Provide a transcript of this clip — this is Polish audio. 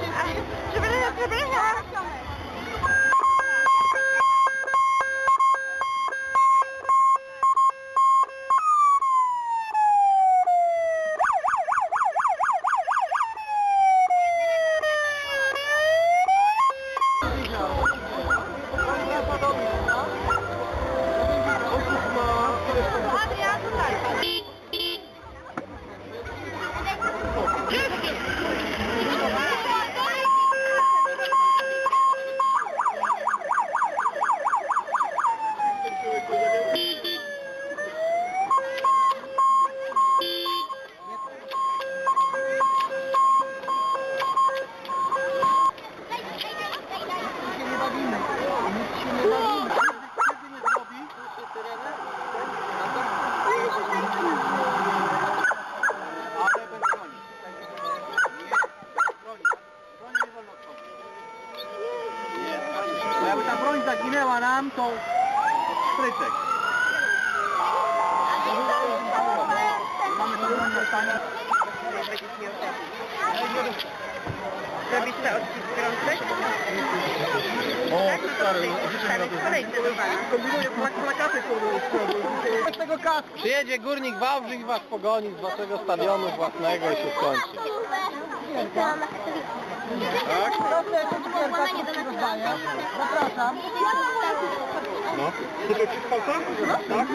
sebenarnya sebenarnya Thank you. Bo jakby ta broń zaginęła nam, to stryczek. Mamy tu broń na stanie. Robisz te odcisk rączek? O, stary, Tam kolejny do pana. Kombinuję plak- plakaty z tego kasku. Przyjedzie górnik Wałbrzych i was pogoni z waszego stadionu własnego i się skończy. Tak? Proszę, jeszcze cukierka, tu rozdaję. Zapraszam. No. Tak?